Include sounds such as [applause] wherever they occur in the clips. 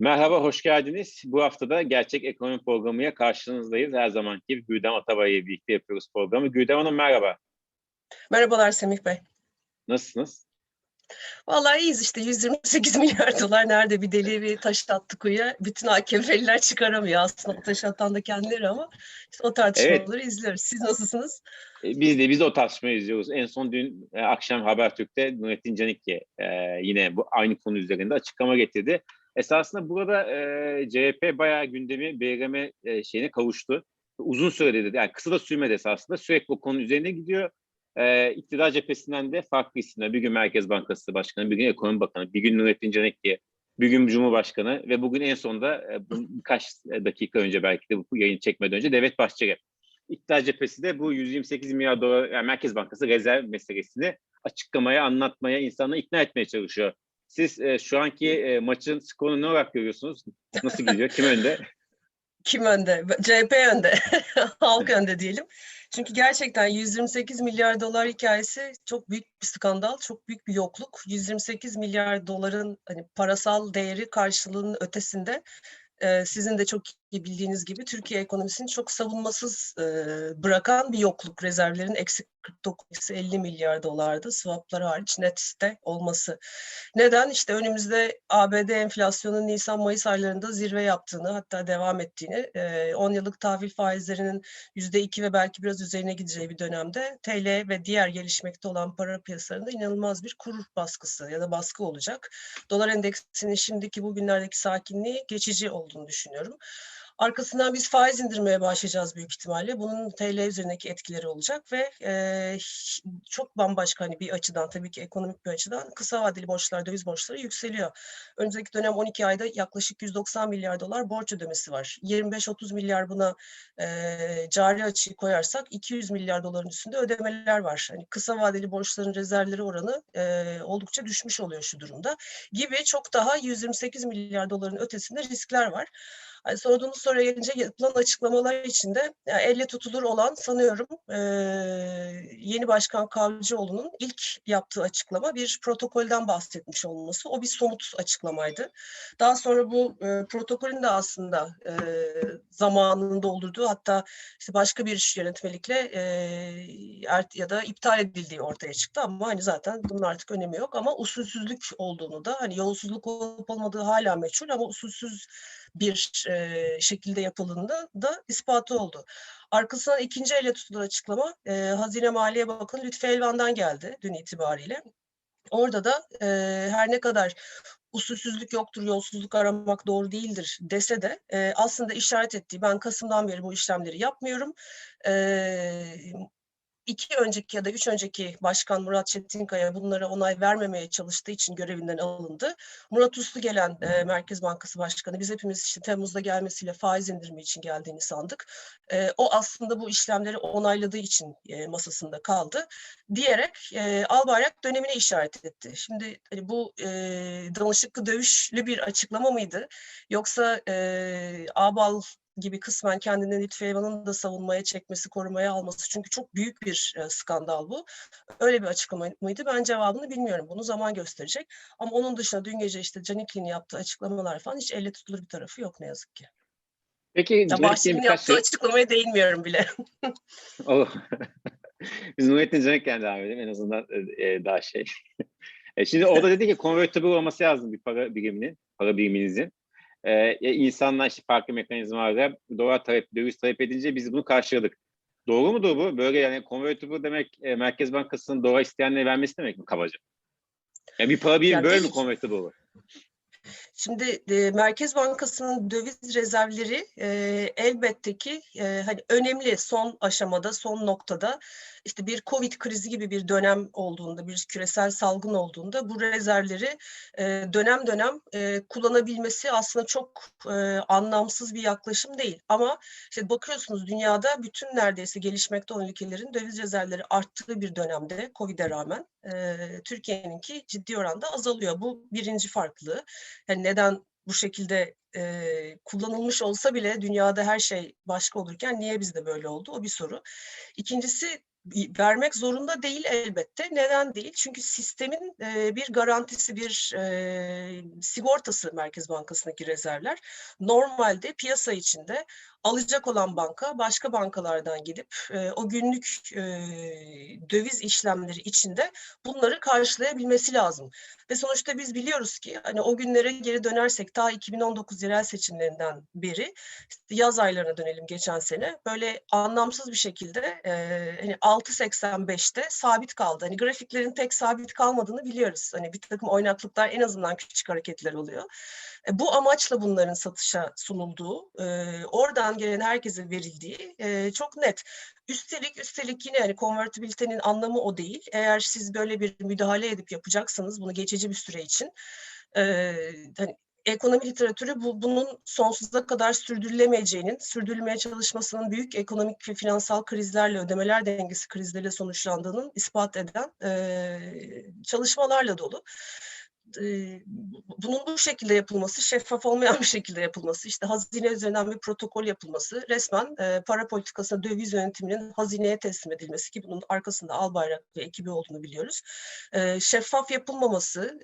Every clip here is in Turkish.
Merhaba, hoş geldiniz. Bu hafta da Gerçek Ekonomi Programı'ya karşınızdayız. Her zamanki gibi Güldem Atabay'la birlikte yapıyoruz programı. Güldem Hanım merhaba. Merhabalar Semih Bey. Nasılsınız? Vallahi iyiyiz işte 128 [laughs] milyar dolar nerede bir deli bir taş attı kuyuya. Bütün AKP'liler çıkaramıyor aslında taş atan da kendileri ama işte o tartışmaları izliyoruz. Siz nasılsınız? E, Biz de biz de o tartışmayı izliyoruz. En son dün e, akşam Habertürk'te Nurettin Canikli e, yine bu aynı konu üzerinde açıklama getirdi. Esasında burada e, CHP bayağı gündemi BRM e, şeyine kavuştu. Uzun sürede dedi. Yani kısa da sürmedi esasında. Sürekli o konu üzerine gidiyor. E, iktidar cephesinden de farklı isimler. Bir gün Merkez Bankası Başkanı, bir gün Ekonomi Bakanı, bir gün Nurettin Canikli, bir gün Cumhurbaşkanı ve bugün en sonunda e, birkaç dakika önce belki de bu yayın çekmeden önce Devlet Bahçeli. İktidar cephesi de bu 128 milyar dolar yani Merkez Bankası rezerv meselesini açıklamaya, anlatmaya, insanları ikna etmeye çalışıyor. Siz e, şu anki e, maçın skorunu ne olarak görüyorsunuz? Nasıl gidiyor? Kim önde? [laughs] Kim önde? CHP önde. [laughs] Halk önde diyelim. Çünkü gerçekten 128 milyar dolar hikayesi çok büyük bir skandal, çok büyük bir yokluk. 128 milyar doların hani parasal değeri karşılığının ötesinde e, sizin de çok bildiğiniz gibi Türkiye ekonomisini çok savunmasız e, bırakan bir yokluk. Rezervlerin eksi 49, eksi 50 milyar dolardı swapları hariç nette olması. Neden? İşte önümüzde ABD enflasyonun Nisan-Mayıs aylarında zirve yaptığını hatta devam ettiğini, e, 10 yıllık tahvil faizlerinin %2 ve belki biraz üzerine gideceği bir dönemde TL ve diğer gelişmekte olan para piyasalarında inanılmaz bir kur baskısı ya da baskı olacak. Dolar endeksinin şimdiki bugünlerdeki sakinliği geçici olduğunu düşünüyorum. Arkasından biz faiz indirmeye başlayacağız büyük ihtimalle. Bunun TL üzerindeki etkileri olacak ve e, çok bambaşka hani bir açıdan tabii ki ekonomik bir açıdan kısa vadeli borçlar, döviz borçları yükseliyor. Önümüzdeki dönem 12 ayda yaklaşık 190 milyar dolar borç ödemesi var. 25-30 milyar buna e, cari açığı koyarsak 200 milyar doların üstünde ödemeler var. Hani kısa vadeli borçların rezervleri oranı e, oldukça düşmüş oluyor şu durumda. Gibi çok daha 128 milyar doların ötesinde riskler var. Hani sorduğunuz soruya gelince yapılan açıklamalar içinde yani elle tutulur olan sanıyorum e, yeni başkan Kavcıoğlu'nun ilk yaptığı açıklama bir protokolden bahsetmiş olması. O bir somut açıklamaydı. Daha sonra bu e, protokolün de aslında e, zamanını doldurduğu hatta işte başka bir yönetmelikle e, ya da iptal edildiği ortaya çıktı ama hani zaten bunun artık önemi yok ama usulsüzlük olduğunu da hani yolsuzluk olup olmadığı hala meçhul ama usulsüz bir e, şekilde yapıldığında da ispatı oldu. Arkasından ikinci elle tutulan açıklama e, Hazine Maliye Bakanı Lütfi Elvan'dan geldi dün itibariyle. Orada da e, her ne kadar usulsüzlük yoktur, yolsuzluk aramak doğru değildir dese de e, aslında işaret ettiği ben Kasım'dan beri bu işlemleri yapmıyorum. E, iki önceki ya da üç önceki başkan Murat Çetinkaya bunlara onay vermemeye çalıştığı için görevinden alındı. Murat Uslu gelen e, Merkez Bankası Başkanı biz hepimiz işte Temmuz'da gelmesiyle faiz indirimi için geldiğini sandık. E, o aslında bu işlemleri onayladığı için e, masasında kaldı diyerek e, Albayrak dönemine işaret etti. Şimdi hani bu e, danışıklı dövüşlü bir açıklama mıydı? Yoksa e, Abal gibi kısmen kendini Lütfü Eyvan'ın da savunmaya çekmesi, korumaya alması. Çünkü çok büyük bir e, skandal bu. Öyle bir açıklama mıydı? Ben cevabını bilmiyorum. Bunu zaman gösterecek. Ama onun dışında dün gece işte Canikli'nin yaptığı açıklamalar falan hiç elle tutulur bir tarafı yok ne yazık ki. Peki Ya Bahçeli'nin yaptığı şey... açıklamaya değinmiyorum bile. [laughs] O- [laughs] Biz Nurettin Canikli'den devam edelim en azından e, daha şey. [laughs] E, şimdi orada dedi ki convertible olması lazım bir para biriminin, para biriminizin. E, ya insanlar işte farklı mekanizmalarla dolar talep, döviz talep edince biz bunu karşıladık. Doğru mudur bu? Böyle yani convertible demek e, Merkez Bankası'nın dolar isteyenlere vermesi demek mi kabaca? Yani bir para birimi Yani böyle mi convertible olur? Şimdi e, Merkez Bankası'nın döviz rezervleri e, elbette ki e, hani önemli son aşamada, son noktada işte bir Covid krizi gibi bir dönem olduğunda, bir küresel salgın olduğunda bu rezervleri e, dönem dönem e, kullanabilmesi aslında çok e, anlamsız bir yaklaşım değil. Ama işte bakıyorsunuz dünyada bütün neredeyse gelişmekte olan ülkelerin döviz rezervleri arttığı bir dönemde Covid'e rağmen e, Türkiye'ninki ciddi oranda azalıyor. Bu birinci farklılığı. Yani neden bu şekilde e, kullanılmış olsa bile dünyada her şey başka olurken niye bizde böyle oldu? O bir soru. İkincisi vermek zorunda değil elbette. Neden değil? Çünkü sistemin e, bir garantisi, bir e, sigortası Merkez Bankası'ndaki rezervler. Normalde piyasa içinde alacak olan banka başka bankalardan gidip e, o günlük e, döviz işlemleri içinde bunları karşılayabilmesi lazım. Ve sonuçta biz biliyoruz ki hani o günlere geri dönersek ta 2019 yerel seçimlerinden beri işte yaz aylarına dönelim geçen sene böyle anlamsız bir şekilde e, hani 6.85'te sabit kaldı. Hani grafiklerin pek sabit kalmadığını biliyoruz. Hani bir takım oynaklıklar en azından küçük hareketler oluyor. E, bu amaçla bunların satışa sunulduğu, e, oradan gelen herkese verildiği e, çok net. Üstelik üstelik yine hani konvertibilitenin anlamı o değil. Eğer siz böyle bir müdahale edip yapacaksanız bunu geçici bir süre için e, hani ekonomi literatürü bu, bunun sonsuza kadar sürdürülemeyeceğinin, sürdürülmeye çalışmasının büyük ekonomik ve finansal krizlerle, ödemeler dengesi krizleriyle sonuçlandığının ispat eden e, çalışmalarla dolu bu- bunun bu şekilde yapılması, şeffaf olmayan bir şekilde yapılması, işte hazine üzerinden bir protokol yapılması, resmen para politikasına döviz yönetiminin hazineye teslim edilmesi ki bunun arkasında Albayrak ve ekibi olduğunu biliyoruz. Şeffaf yapılmaması,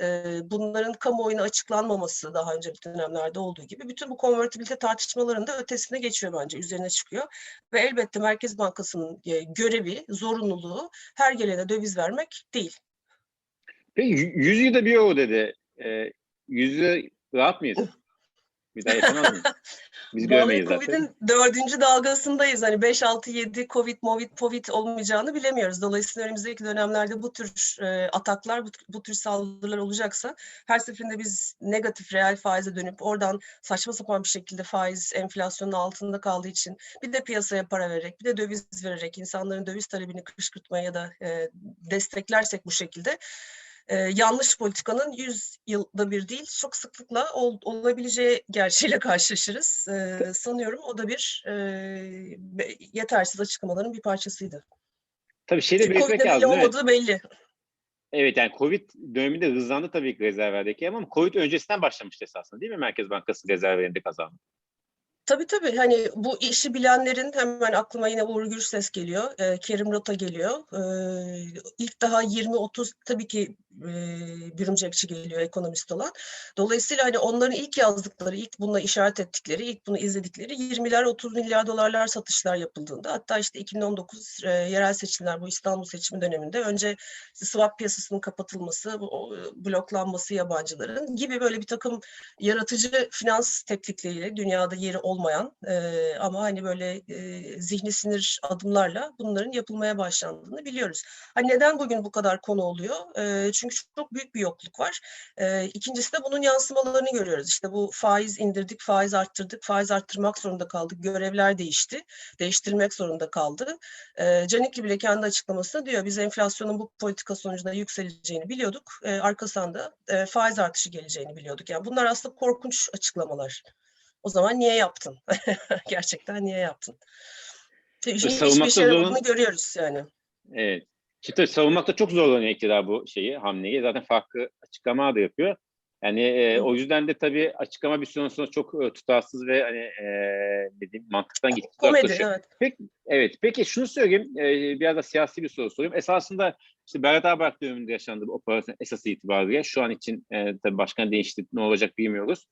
bunların kamuoyuna açıklanmaması daha önceki dönemlerde olduğu gibi bütün bu konvertibilite tartışmalarında ötesine geçiyor bence, üzerine çıkıyor. Ve elbette Merkez Bankası'nın görevi, zorunluluğu her gelene döviz vermek değil. Peki y- 100 yılda bir euro dedi. E, 100 yıl rahat mıyız? Bir daha yaşamaz mıyız? [laughs] Biz göremeyiz zaten. Covid'in dördüncü dalgasındayız. Hani 5, 6, 7 Covid, Movid, Covid olmayacağını bilemiyoruz. Dolayısıyla önümüzdeki dönemlerde bu tür e, ataklar, bu, bu tür saldırılar olacaksa her seferinde biz negatif reel faize dönüp oradan saçma sapan bir şekilde faiz enflasyonun altında kaldığı için bir de piyasaya para vererek, bir de döviz vererek insanların döviz talebini kışkırtmaya ya da e, desteklersek bu şekilde e, yanlış politikanın 100 yılda bir değil çok sıklıkla ol- olabileceği gerçeğiyle [laughs] karşılaşırız. E, sanıyorum o da bir e, yetersiz açıklamaların bir parçasıydı. Tabii şeyde Çünkü belirtmek lazım. Evet. olmadığı belli. evet yani Covid döneminde hızlandı tabii ki rezervlerdeki ama Covid öncesinden başlamıştı esasında değil mi Merkez Bankası rezervlerinde kazandı? Tabii tabii hani bu işi bilenlerin hemen aklıma yine Uğur Gürses geliyor, e, Kerim Rota geliyor. E, ilk daha 20-30 tabii ki e, Bürümcekçi geliyor ekonomist olan. Dolayısıyla hani onların ilk yazdıkları, ilk bununla işaret ettikleri, ilk bunu izledikleri 20'ler 30 milyar dolarlar satışlar yapıldığında hatta işte 2019 e, yerel seçimler bu İstanbul seçimi döneminde önce swap piyasasının kapatılması, bloklanması yabancıların gibi böyle bir takım yaratıcı finans teknikleriyle dünyada yeri olmayan e, ama hani böyle e, zihni sinir adımlarla bunların yapılmaya başlandığını biliyoruz. Hani neden bugün bu kadar konu oluyor? E, çünkü çok büyük bir yokluk var. E, ikincisi de bunun yansımalarını görüyoruz. İşte bu faiz indirdik, faiz arttırdık, faiz arttırmak zorunda kaldık, görevler değişti, değiştirmek zorunda kaldı. E, Canikli bile kendi açıklamasında diyor biz enflasyonun bu politika sonucunda yükseleceğini biliyorduk. E, arkasından da e, faiz artışı geleceğini biliyorduk. Yani bunlar aslında korkunç açıklamalar. O zaman niye yaptın? [laughs] Gerçekten niye yaptın? Hiç, hiçbir yaradığını görüyoruz yani. Evet. Şimdi savunmakta çok zorlanıyor iktidar bu şeyi, hamleyi. Zaten farklı açıklama da yapıyor. Yani e, o yüzden de tabii açıklama bir süre sonra çok e, tutarsız ve hani e, ne diyeyim, mantıktan gittik. Komedi evet. Evet. Peki şunu söyleyeyim. E, biraz da siyasi bir soru sorayım. Esasında işte Berat Albayrak döneminde yaşandı bu operasyon esası itibariyle. Şu an için e, tabii başkan değişti. Ne olacak bilmiyoruz.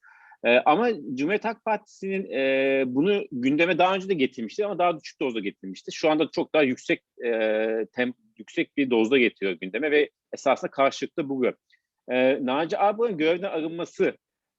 E, ama Cumhuriyet Halk Partisi'nin e, bunu gündeme daha önce de getirmişti ama daha düşük dozda getirmişti. Şu anda çok daha yüksek e, tem, yüksek bir dozda getiriyor gündeme ve esasında karşılıklı bu. E, Naci Ağbay'ın görevden arınması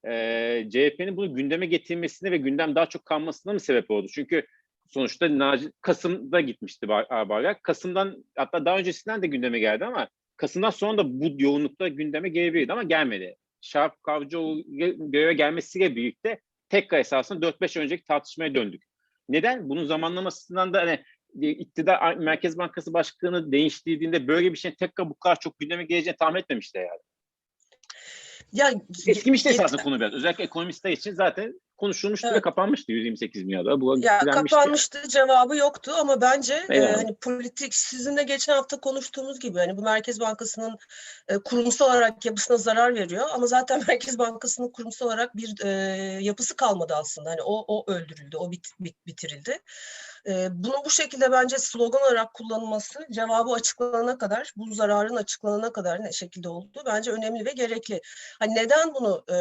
e, CHP'nin bunu gündeme getirmesine ve gündem daha çok kalmasına mı sebep oldu? Çünkü sonuçta Naci Kasım'da gitmişti Ba- Ağbayrak. Kasım'dan hatta daha öncesinden de gündeme geldi ama Kasım'dan sonra da bu yoğunlukta gündeme gelebilirdi ama gelmedi. Şarp Kavcıoğlu göreve gelmesiyle birlikte tekrar esasında 4-5 önceki tartışmaya döndük. Neden? Bunun zamanlamasından da hani iktidar Merkez Bankası Başkanı değiştirdiğinde böyle bir şeyin tekrar bu kadar çok gündeme geleceğini tahmin etmemişti yani. Ya Eskimişti esasında konu biraz. Özellikle ekonomistler için zaten konuşulmuştu ve Evet. kapanmıştı 128 milyar dolar. Bu Ya kapanmıştı cevabı yoktu ama bence e, hani politik sizinle geçen hafta konuştuğumuz gibi hani bu Merkez Bankası'nın e, kurumsal olarak yapısına zarar veriyor ama zaten [laughs] Merkez Bankası'nın kurumsal olarak bir e, yapısı kalmadı aslında. Hani o o öldürüldü, o bit, bit- bitirildi. E, bunun bu şekilde bence slogan olarak kullanılması cevabı açıklanana kadar, bu zararın açıklanana kadar ne şekilde olduğu bence önemli ve gerekli. Hani neden bunu e,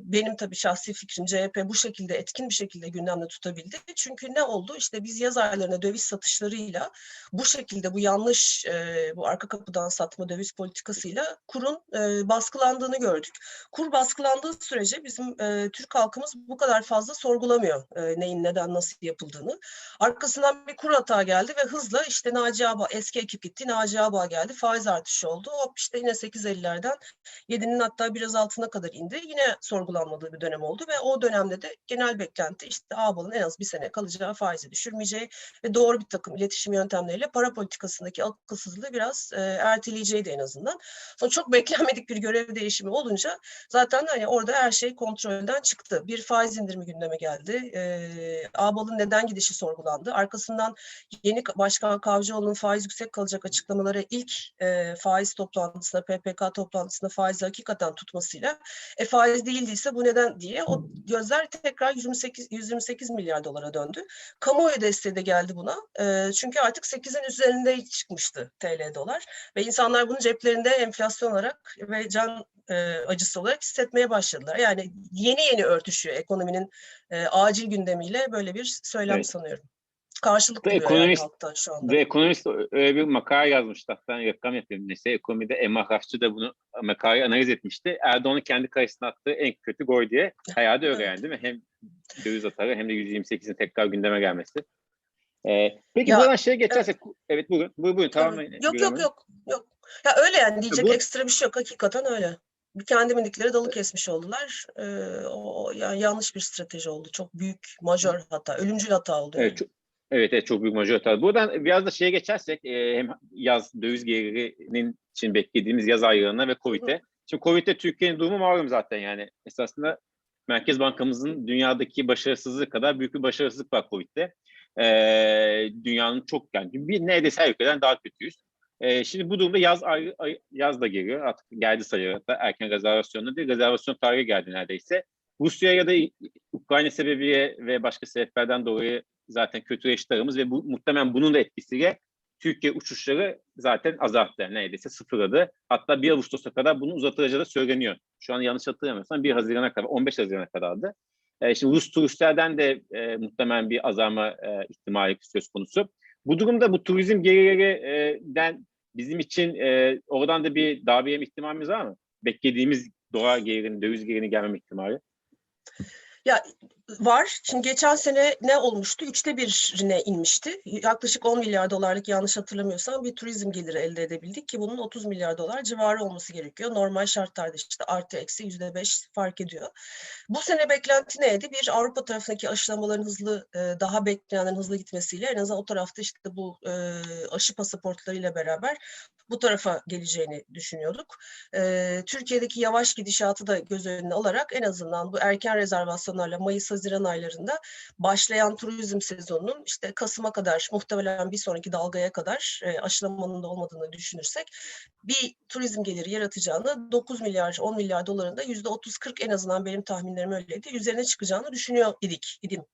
benim tabii şahsi fikrim CHP bu şekilde etkin bir şekilde gündemde tutabildi? Çünkü ne oldu? İşte biz yaz aylarında döviz satışlarıyla bu şekilde bu yanlış e, bu arka kapıdan satma döviz politikasıyla kurun e, baskılandığını gördük. Kur baskılandığı sürece bizim e, Türk halkımız bu kadar fazla sorgulamıyor e, neyin neden nasıl yapıldığını. Arkasından bir kur hata geldi ve hızla işte Naci Ağba eski ekip gitti. Naci Ağba geldi. Faiz artışı oldu. Hop işte yine 8.50'lerden 7'nin hatta biraz altına kadar indi. Yine sorgulanmadığı bir dönem oldu ve o dönemde de genel beklenti işte Ağbal'ın en az bir sene kalacağı, faizi düşürmeyeceği ve doğru bir takım iletişim yöntemleriyle para politikasındaki akılsızlığı biraz e, erteleyeceğiydi en azından. Sonra çok [laughs] beklenmedik bir görev değişimi olunca zaten hani orada her şey kontrolden çıktı. Bir faiz indirimi gündeme geldi. E, Ağbal'ın neden gidişi sorgulandı. Arkasından yeni Başkan Kavcıoğlu'nun faiz yüksek kalacak açıklamaları ilk e, faiz toplantısında, PPK toplantısında faizi hakikaten tutmasıyla e, faiz değildiyse bu neden diye o gözler tekrar 128, 128 milyar dolara döndü. Kamuoyu desteği de geldi buna. E, çünkü artık 8'in üzerinde çıkmıştı TL dolar ve insanlar bunu ceplerinde enflasyon olarak ve can e, acısı olarak hissetmeye başladılar. Yani yeni yeni örtüşüyor ekonominin e, acil gündemiyle böyle bir söylem Evet. sanıyorum. Karşılık buluyor yani ekonomist- halktan şu anda. Ekonomist öyle bir makale yazmıştı. Hatta hani reklam yapayım. Neyse ekonomide Emrah Raşçı da bunu makaleyi analiz etmişti. Erdoğan'ın kendi kalesine attığı en kötü gol diye. Hayal öyle Evet. yani değil mi? Hem döviz atarı hem de 128'in tekrar gündeme gelmesi. Ee, peki Ya, buradan şeye geçersek. Evet, buyurun. Buyurun, buyurun. Tamam. Evet. Gülhan Yok yok yok yok. Ya öyle yani diyecek bu- ekstra bir şey yok. Hakikaten öyle. Bir kendi bildikleri dalı kesmiş oldular. Ee, o yani yanlış bir strateji oldu. Çok büyük, majör hata, ölümcül hata oldu. Evet, çok, evet, evet çok büyük majör hata. Buradan biraz da şeye geçersek e, hem yaz döviz gelirinin için beklediğimiz yaz aylarına ve Covid'e. Şimdi Covid'de Türkiye'nin durumu malum zaten yani. Esasında Merkez Bankamızın dünyadaki başarısızlığı kadar büyük bir başarısızlık var Covid'de. E, dünyanın çok yani bir neredeyse her ülkeden daha kötüyüz. E, şimdi bu durumda yaz ay, ay- yaz da geliyor. Artık geldi sayılır. Hatta erken rezervasyonda değil. Rezervasyon tarihi geldi neredeyse. Rusya ya da Ukrayna sebebiyle ve başka sebeplerden dolayı zaten kötüleşti aramız ve bu, muhtemelen bunun da etkisiyle Türkiye uçuşları zaten azalttı. Neredeyse sıfırladı. Hatta 1 Ağustos'a kadar bunu uzatılacağı da söyleniyor. Şu an yanlış hatırlamıyorsam 1 Haziran'a kadar, 15 Haziran'a kadardı. E, şimdi Rus turistlerden de e, muhtemelen bir azalma e, ihtimali söz konusu. Bu durumda bu turizm gelirlerinden bizim için e, oradan da bir bir ihtimalimiz var mı? Beklediğimiz dolar gelirinin, döviz gelirinin gelmeme ihtimali. Ya var. Şimdi geçen sene ne olmuştu? Üçte birine inmişti. Yaklaşık 10 milyar dolarlık yanlış hatırlamıyorsam bir turizm geliri elde edebildik ki bunun 30 milyar dolar civarı olması gerekiyor. Normal şartlarda işte artı eksi yüzde beş fark ediyor. Bu sene beklenti neydi? Bir Avrupa tarafındaki aşılamaların hızlı, e, daha beklenenden hızlı gitmesiyle en azından o tarafta işte bu e, aşı pasaportlarıyla beraber bu tarafa geleceğini düşünüyorduk. E, Türkiye'deki yavaş gidişatı da göz önüne alarak en azından bu erken rezervasyonlarla Mayıs-Haziran aylarında başlayan turizm sezonunun işte Kasım'a kadar muhtemelen bir sonraki dalgaya kadar e, aşılamanın da olmadığını düşünürsek bir turizm geliri yaratacağını 9 milyar 10 milyar dolarında yüzde 30-40 en azından benim tahminlerim öyleydi. Üzerine çıkacağını düşünüyor idik idim.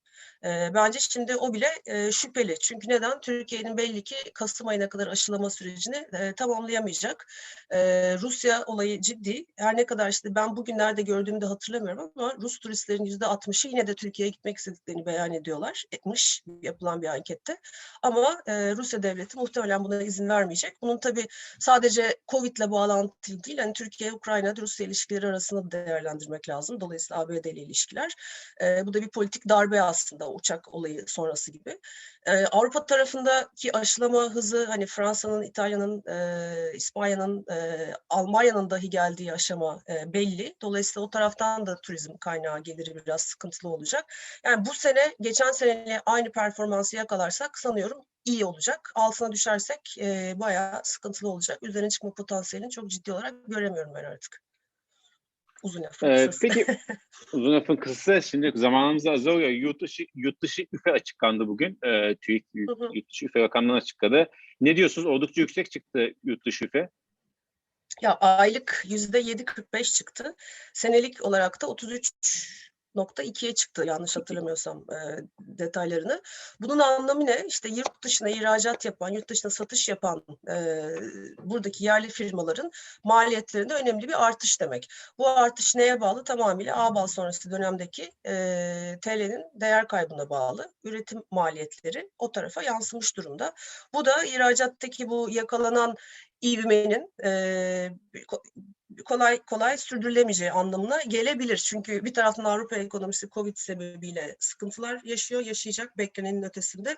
E, bence şimdi o bile e, şüpheli. Çünkü neden? Türkiye'nin belli ki Kasım ayına kadar aşılama sürecini e, tamamlayamayacak. E, Rusya olayı ciddi. Her ne kadar işte ben bugünlerde gördüğümde hatırlamıyorum ama Rus turistlerin yüzde 60'ı yine de Türkiye'ye gitmek istediklerini beyan ediyorlar. Etmiş yapılan bir ankette. Ama e, Rusya devleti muhtemelen buna izin vermeyecek. Bunun tabii sadece Covid'le bağlantılı değil. Hani Türkiye-Ukrayna Rusya ilişkileri arasında da değerlendirmek lazım. Dolayısıyla ABD ile ilişkiler. E, bu da bir politik darbe aslında uçak olayı sonrası gibi. E, Avrupa tarafındaki aşılama hızı hani Fransa'nın, İtalya'nın, e, İspanya'nın, e, Almanya'nın dahi geldiği aşama e, belli. Dolayısıyla o taraftan da turizm kaynağı geliri biraz sıkıntılı olacak. Yani bu sene geçen seneyle aynı performansı yakalarsak sanıyorum iyi olacak. Altına düşersek e, bayağı sıkıntılı olacak. Üzerine çıkma potansiyelini çok ciddi olarak göremiyorum ben artık. Uzun lafın Ee, peki [laughs] uzun lafın kısası şimdi zamanımız azalıyor. Yurt dışı, yurt dışı üfe açıklandı bugün. Ee, TÜİK Hı hı. yurt dışı üfe rakamları açıkladı. Ne diyorsunuz? Oldukça yüksek çıktı yurt dışı üfe. Ya aylık yüzde 7.45 çıktı. Senelik olarak da 33.2'ye çıktı yanlış hatırlamıyorsam e, detaylarını. Bunun anlamı ne? İşte yurt dışına ihracat yapan, yurt dışına satış yapan e, buradaki yerli firmaların maliyetlerinde önemli bir artış demek. Bu artış neye bağlı? Tamamıyla ABAL sonrası dönemdeki e, TL'nin değer kaybına bağlı. Üretim maliyetleri o tarafa yansımış durumda. Bu da ihracattaki bu yakalanan ivmenin ko- kolay kolay sürdürülemeyeceği anlamına gelebilir. Çünkü bir taraftan Avrupa ekonomisi Covid sebebiyle sıkıntılar yaşıyor, yaşayacak beklenenin ötesinde.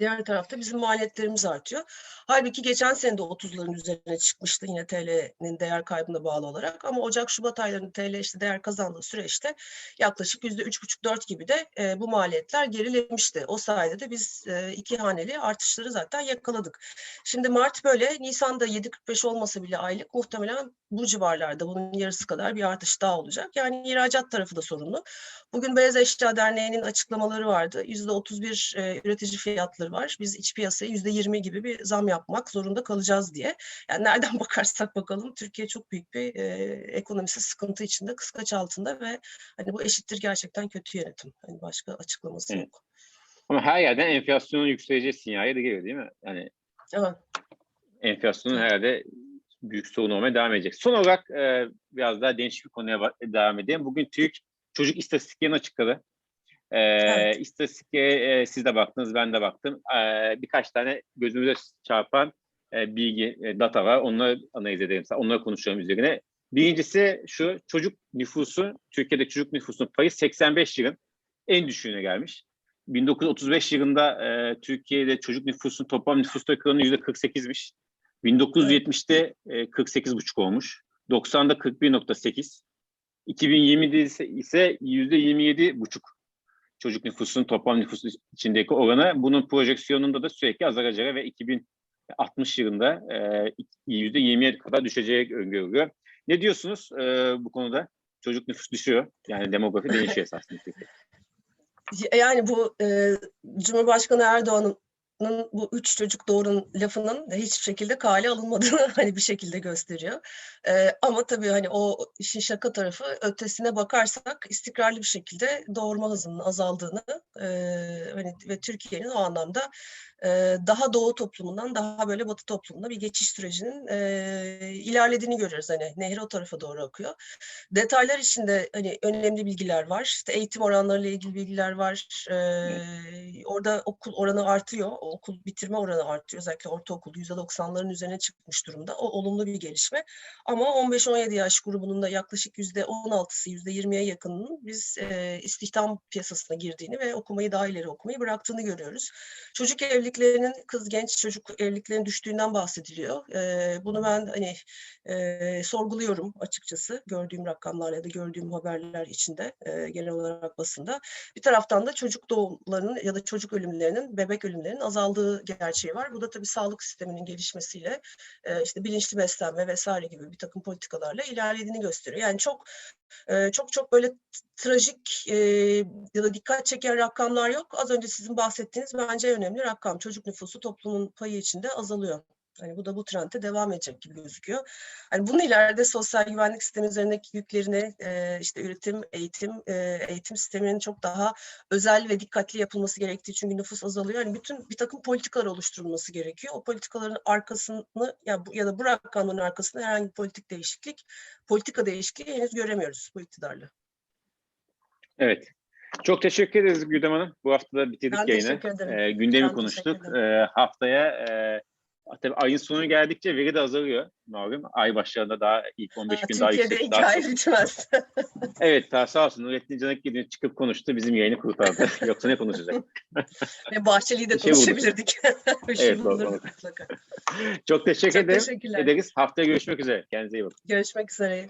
Diğer tarafta bizim maliyetlerimiz artıyor. Halbuki geçen sene de 30'ların üzerine çıkmıştı yine TL'nin değer kaybına bağlı olarak. Ama Ocak-Şubat aylarında TL işte değer kazandığı süreçte yaklaşık %3,5-4 gibi de e, bu maliyetler gerilemişti. O sayede de biz e, iki haneli artışları zaten yakaladık. Şimdi Mart böyle, Nisan'da 7.45 olmasa bile aylık muhtemelen bu civarlarda bunun yarısı kadar bir artış daha olacak. Yani ihracat tarafı da sorunlu. Bugün Beyaz Eşya Derneği'nin açıklamaları vardı. %31 e, üretici fiyatları var. Biz iç piyasaya %20 gibi bir zam yapmak zorunda kalacağız diye. Yani nereden [laughs] bakarsak bakalım Türkiye çok büyük bir e, ekonomisi sıkıntı içinde, kıskaç altında ve hani bu eşittir gerçekten kötü yönetim. Hani başka açıklaması Evet. yok. Ama her yerden enflasyonun yükseleceği sinyali de geliyor değil mi? Yani Evet. enflasyonun herhalde büyük sorun olmaya devam edecek. Son olarak e, biraz daha değişik bir konuya devam edeyim. Bugün TÜİK çocuk istatistiklerini açıkladı. E, Evet. İstatistiklere e, siz de baktınız, ben de baktım. E, birkaç tane gözümüze çarpan e, bilgi, e, data var. Onları analiz edelim. Onları konuşalım üzerine. Birincisi şu, çocuk nüfusu, Türkiye'de çocuk nüfusunun payı 85 yılın en düşüğüne gelmiş. 1935 yılında e, Türkiye'de çocuk nüfusunun toplam nüfus oranı %48'miş. 1970'te e, 48,5 olmuş. 90'da 41,8. 2020'de ise, ise %27,5 çocuk nüfusunun toplam nüfusu içindeki oranı. Bunun projeksiyonunda da sürekli azalacağı ve 2060 yılında e, %27 kadar düşeceği öngörülüyor. Ne diyorsunuz e, bu konuda? Çocuk nüfus düşüyor. Yani demografi değişiyor esasında. [laughs] Yani bu e, Cumhurbaşkanı Erdoğan'ın bu üç çocuk doğurun lafının hiçbir şekilde kale alınmadığını [laughs] hani bir şekilde gösteriyor. E, ama tabii hani o işin şaka tarafı ötesine bakarsak istikrarlı bir şekilde doğurma hızının azaldığını e, hani ve Türkiye'nin o anlamda e, daha doğu toplumundan daha böyle batı toplumuna bir geçiş sürecinin e, ilerlediğini görüyoruz. Hani nehir o tarafa doğru akıyor. Detaylar içinde hani önemli bilgiler var. İşte eğitim oranlarıyla ilgili bilgiler var. Ee, orada okul oranı artıyor. Okul bitirme oranı artıyor. Özellikle ortaokul %90'ların üzerine çıkmış durumda. O olumlu bir gelişme. Ama 15-17 yaş grubunun da yaklaşık %16'sı, %20'ye yakınının biz e, istihdam piyasasına girdiğini ve okumayı daha ileri okumayı bıraktığını görüyoruz. Çocuk evliliklerinin, kız genç çocuk evliliklerinin düştüğünden bahsediliyor. Ee, bunu ben hani e, sorguluyorum açıkçası gördüğüm rakamlar ya da gördüğüm haberler içinde e, genel olarak basında. Bir taraftan da çocuk doğumlarının ya da çocuk ölümlerinin, bebek ölümlerinin azaldığı gerçeği var. Bu da tabii sağlık sisteminin gelişmesiyle e, işte bilinçli beslenme vesaire gibi bir takım politikalarla ilerlediğini gösteriyor. Yani çok e, çok çok böyle trajik e, ya da dikkat çeken rakamlar yok. Az önce sizin bahsettiğiniz bence en önemli rakam. Çocuk nüfusu toplumun payı içinde azalıyor. Hani bu da bu trendde devam edecek gibi gözüküyor. Hani bunun ileride sosyal güvenlik sistemi üzerindeki yüklerini e, işte üretim, eğitim, e, eğitim sisteminin çok daha özel ve dikkatli yapılması gerektiği çünkü nüfus azalıyor. Hani bütün bir takım politikalar oluşturulması gerekiyor. O politikaların arkasını ya, bu, ya da bu rakamların arkasında herhangi bir politik değişiklik, politika değişikliği henüz göremiyoruz bu iktidarla. Evet. Çok teşekkür ederiz Güdem Hanım. Bu hafta da bitirdik Ben yayını. teşekkür ederim. Ee, gündemi Ben konuştuk. Ee, haftaya e, tabii ayın sonu geldikçe veri de azalıyor. Malum ay başlarında daha ilk 15 Ha, gün daha Türkiye'de yüksek. Daha hikaye çok- bitmez. [laughs] Evet daha sağ olsun. Nurettin Canak gibi çıkıp konuştu. Bizim yayını kurtardı. [laughs] Yoksa ne konuşacak? [laughs] Ve Bahçeli'yi de şey konuşabilirdik. şey Evet, doğru, buluruz mutlaka. Çok teşekkür Çok ederim. teşekkürler. ederiz. Haftaya görüşmek üzere. Kendinize iyi bakın. Görüşmek üzere.